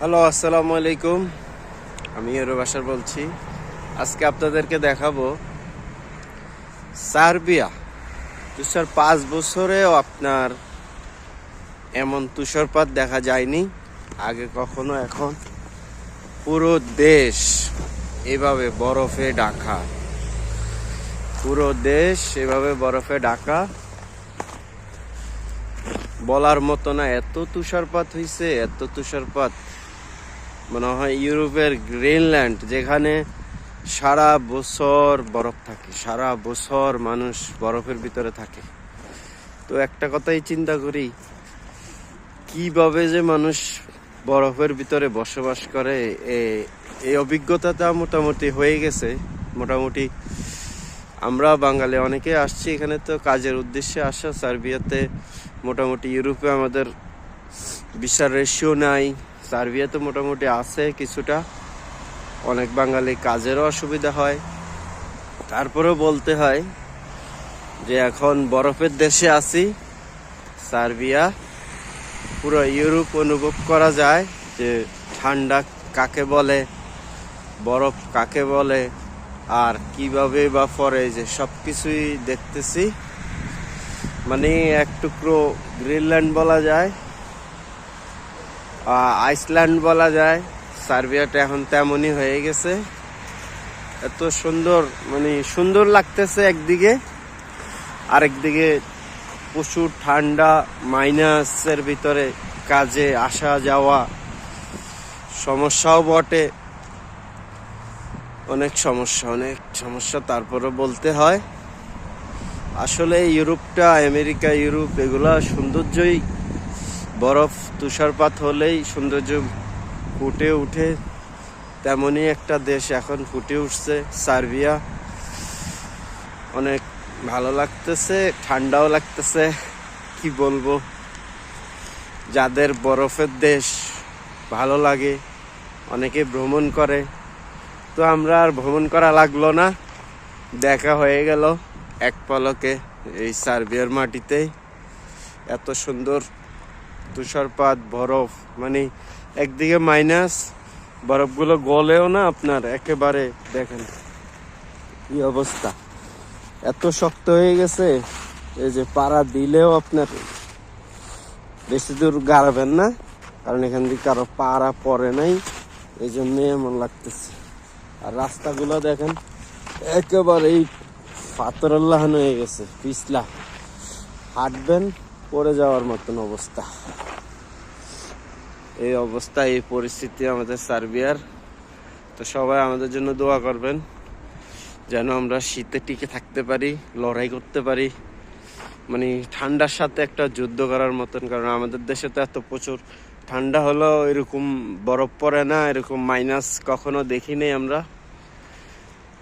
Hello, আসসালামু আলাইকুম। আমি বাসার বলছি। আজকে আপনাদেরকে দেখাবো সার্বিয়া। তুষার পাঁচ বছরেও আপনার এমন তুষারপাত দেখা যায়নি। আগে কখনো, এখন পুরো দেশ এভাবে বরফে ঢাকা। পুরো দেশ এভাবে বরফে ঢাকা। বলার মতো না, এত তুষারপাত হইছে, এত তুষারপাত মনে হয় ইউরোপের গ্রিনল্যান্ড, যেখানে সারা বছর বরফ থাকে, সারা বছর মানুষ বরফের ভিতরে থাকে। তো একটা কথাই চিন্তা করি, কীভাবে যে মানুষ বরফের ভিতরে বসবাস করে এই অভিজ্ঞতাটা মোটামুটি হয়ে গেছে। মোটামুটি আমরা বাঙালি অনেকে আসছি এখানে, তো কাজের উদ্দেশ্যে আসা, সার্বিয়াতে মোটামুটি ইউরোপে আমাদের বিশাল রেশিও নাই। সার্বিয়াতে মোটামুটি আছে কিছুটা। অনেক বাঙালি কাজেরও অসুবিধা হয়। তারপরেও বলতে হয় যে এখন বরফের দেশে আছি। সার্বিয়া পুরো ইউরোপ অনুভব করা যায় যে ঠান্ডা কাকে বলে, বরফ কাকে বলে, আর কীভাবে বা পরে যে সব কিছুই দেখতেছি। মানে এক টুকরো গ্রিনল্যান্ড বলা যায়। আইসল্যান্ড বলা যায়। সার্বিয়াটা এখন তেমনই হয়ে গেছে। এত সুন্দর মানে সুন্দর লাগতেছে একদিকে। আরেকদিকে প্রচুর ঠান্ডা, মাইনাসের ভিতরে কাজে আসা যাওয়া সমস্যাও বটে। অনেক সমস্যা অনেক সমস্যা তারপরে বলতে হয়। আসলে ইউরোপটা, আমেরিকা, ইউরোপ, এগুলা সৌন্দর্যই বরফ তুষারপাত হলেই সৌন্দর্য ফুটে উঠে। তেমনই একটা দেশ এখন ফুটে উঠছে, সার্বিয়া। অনেক ভালো লাগতেছে, ঠান্ডাও লাগতেছে। কি বলব? যাদের বরফের দেশ ভালো লাগে, অনেকে ভ্রমণ করে। তো আমরা আর ভ্রমণ করা লাগল না। দেখা হয়ে গেল এক পলকে এই সার্বিয়ার মাটিতে এত সুন্দর তুষারপাত, বরফ মানে একদিকে মাইনাস বরফগুলো গলেও না আপনার একেবারে দেখেন কি অবস্থা। এত শক্ত হয়ে গেছে, এই যে পাড়া দিলেও আপনার বেশি দূর গাড়াবেন না, কারণ এখান থেকে কারও পাড়া পড়ে নাই, এই জন্যই এমন লাগতেছে। আর রাস্তাগুলো দেখেন, একেবারেই ফাতরাল্লাহান হয়ে গেছে, পিছলা। হাঁটবেন, পড়ে যাওয়ার মতন অবস্থা। এই অবস্থা, এই পরিস্থিতি আমাদের সার্বিয়ার। তো সবাই আমাদের জন্য দোয়া করবেন, যেন আমরা শীতে টিকে থাকতে পারি, লড়াই করতে পারি। মানে ঠান্ডার সাথে একটা যুদ্ধ করার মতন, কারণ আমাদের দেশে তো এত প্রচুর ঠান্ডা হলো এরকম বরফ পড়ে না, এরকম মাইনাস কখনো দেখিনি আমরা।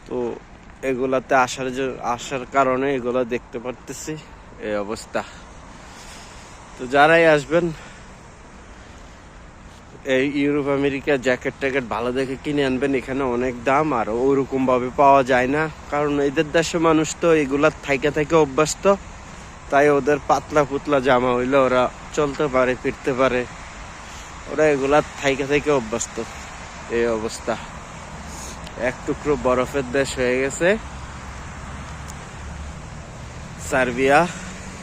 তো এগুলাতে আসার আসার কারণে এগুলো দেখতে পারতেছি, এই অবস্থা। তো যারাই আসবেন এই ইউরোপ, আমেরিকা জ্যাকেট ট্যাকেট ভালো দেখে কিনে আনবেন, এখানে অনেক দাম, আর ওরকম ভাবে পাওয়া যায় না। কারণ এদের দেশে মানুষ তো এগুলার থাইকে থেকে অভ্যস্ত, তাই ওদের পাতলা পুতলা জামা হইলে ওরা চলতে পারে, ফিরতে পারে। ওরা এগুলার থাইকে থেকে অভ্যস্ত, এই অবস্থা। এক টুকরো বরফের দেশ হয়ে গেছে। সার্বিয়া,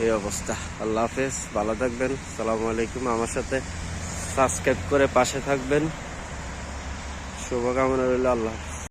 এই অবস্থা। আল্লাহ হাফেজ, ভালো থাকবেন। সালামু আলাইকুম আমার সাথে। সাবস্ক্রাইব করে পাশে থাকবেন। শুভকামনা রইল আল্লাহ